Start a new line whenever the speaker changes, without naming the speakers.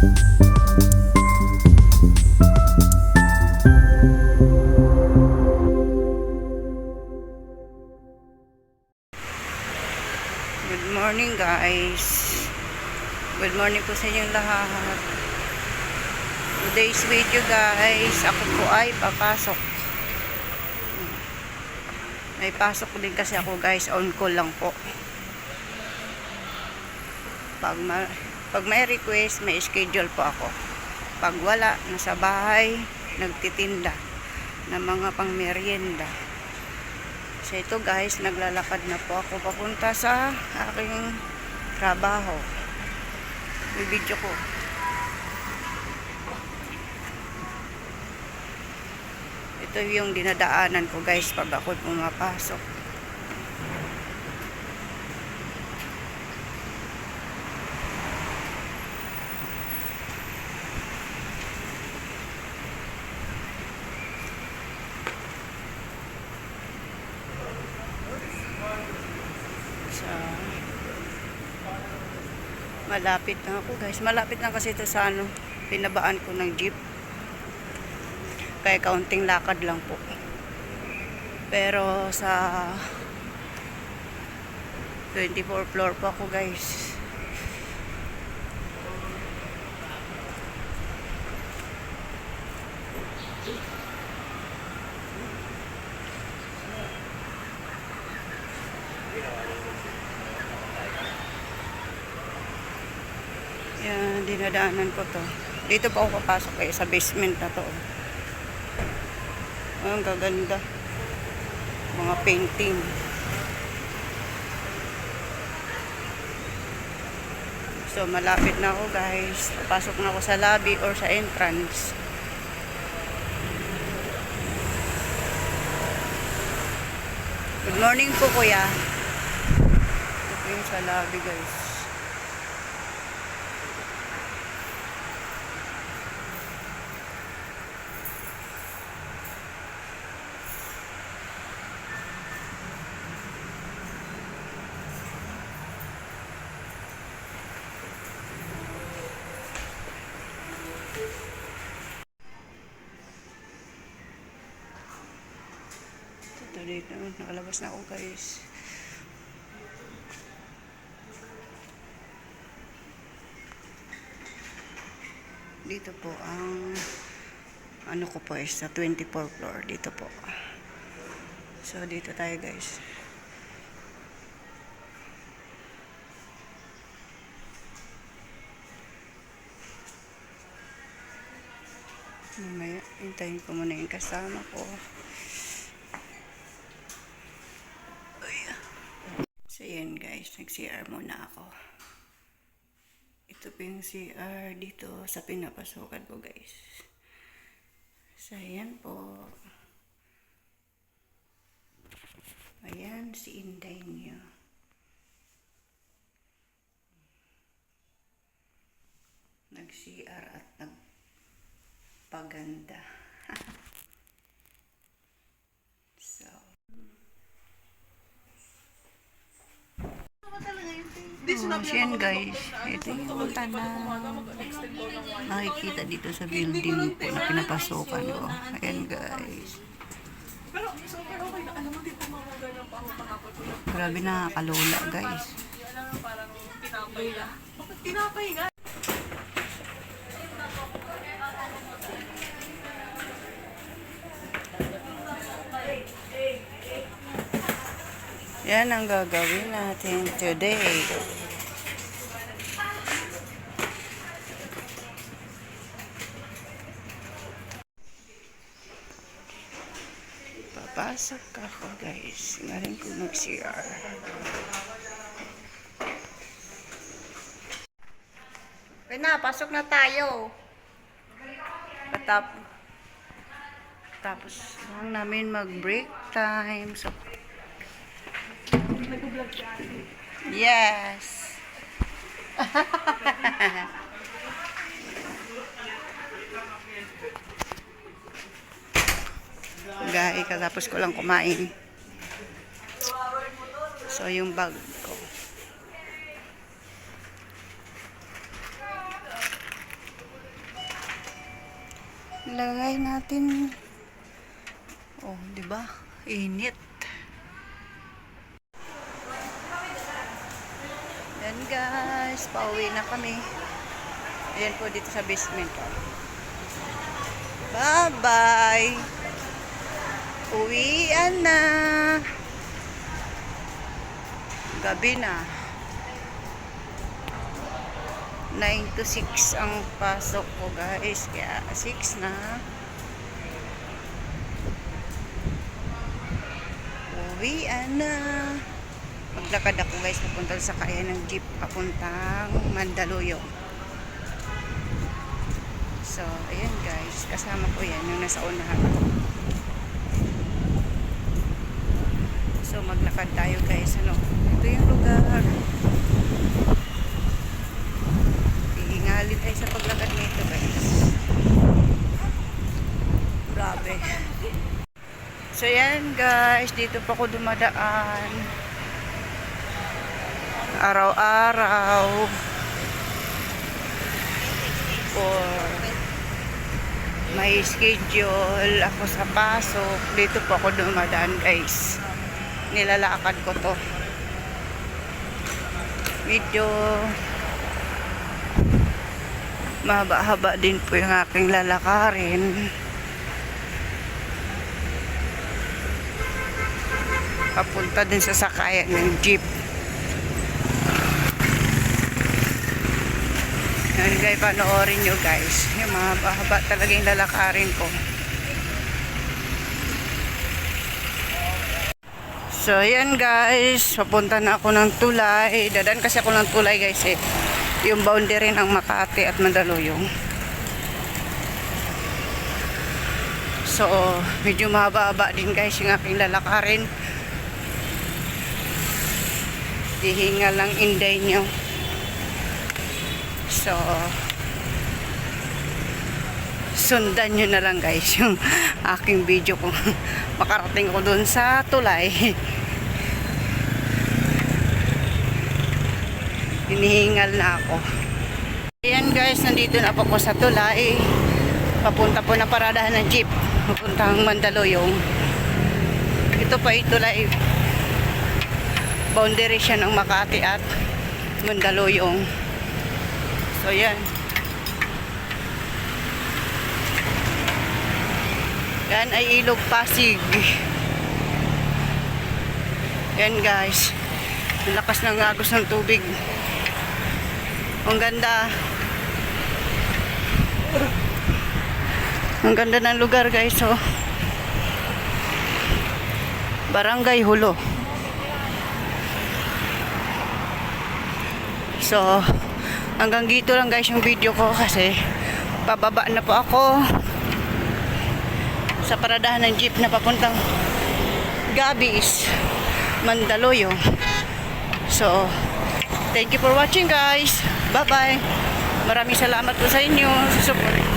Good morning guys. Good morning po sa inyong lahat. Today's video guys, ako po ay papasok. May pasok din kasi ako guys, on call lang po. Pag, ma pag may request, may schedule po ako. Pag wala, nasa bahay, nagtitinda ng mga pang merienda. So ito guys, naglalakad na po ako papunta sa aking trabaho. Yung video ko. Ito yung dinadaanan ko guys pag ako pumapasok. sa malapit na ako guys. Malapit na kasi ito sa ano pinabaan ko ng jeep. Kaya kaunting lakad lang po. Pero sa 24 floor pa ako guys Yan, dinadaanan ko to. Dito pa ako papasok eh, sa basement na to. Oh, ang gaganda. Mga painting. So, malapit na ako guys. Papasok na ako sa lobby or sa entrance. Good morning po kuya. Ito sa lobby guys. Ito dito, nakalabas na ako guys. Dito po ang ano ko po is sa 24 floor dito po. So dito tayo guys. Mamaya, hintayin ko muna yung kasama ko. So, yan guys. Nag-CR muna ako. Ito po yung CR dito sa pinapasukan ko guys. So, ayan po. Ayan si Inday niyo. Nag-CR at nagpaganda. so, Oh, so guys, ito yung tanang nakikita dito sa building po na pinapasukan ko. Ayan guys.
Okay na.
Grabe nakakalola guys.
Tinapay nga?
Yan ang gagawin natin today. Papasok ako guys. Ngayon ko mag-CR. Okay na, pasok na tayo. Patap tapos lang namin mag-break time. So, Yes. Guys, katapos ko lang kumain. So, yung bag ko. Lagay natin. Oh, di ba? Init. Yan guys, pauwi na kami. Ayan po dito sa basement. Bye-bye. Uwian na. Gabi na. 9 to 6 ang pasok ko guys. Kaya 6 na. Uwian na. Maglakad ako guys papunta sa kaya ng jeep papuntang Mandaluyong. So, ayan guys. Kasama ko yan yung nasa unahan ko. So, maglakad tayo guys. Ano? Ito yung lugar. Iingalin tayo sa paglakad nito guys. Grabe. So, yan guys. Dito pa ako dumadaan. Araw-araw. For may schedule ako sa pasok. Dito po ako dumadaan guys. Nilalakad ko to. Medyo mahaba-haba din po yung aking lalakarin. Papunta din sa sakayan ng jeep. Yan guys, panoorin nyo guys. Yung mga bahaba talaga yung lalakarin ko. So, yan guys. Papunta na ako ng tulay. Dadan kasi ako ng tulay guys eh. Yung boundary ng Makati at Mandaluyong. So, medyo mahaba-haba din guys yung aking lalakarin. Dihinga lang inday nyo. So, sundan nyo na lang guys yung aking video kung makarating ko dun sa tulay. Hinihingal na ako. Ayan guys, nandito na po ako sa tulay. Papunta po na paradahan ng jeep. Papuntang Mandaluyong. Ito pa yung tulay. Boundary siya ng Makati at Mandaluyong. So, yan. Yan ay ilog Pasig. Yan guys. Ang lakas ng agos ng tubig. Ang ganda. Ang ganda ng lugar guys. Oh. Barangay Hulo. So, hanggang dito lang guys yung video ko kasi pababa na po ako sa paradahan ng jeep na papuntang Gabis, Mandaluyong. So, thank you for watching guys. Bye-bye. Maraming salamat po sa inyo. support.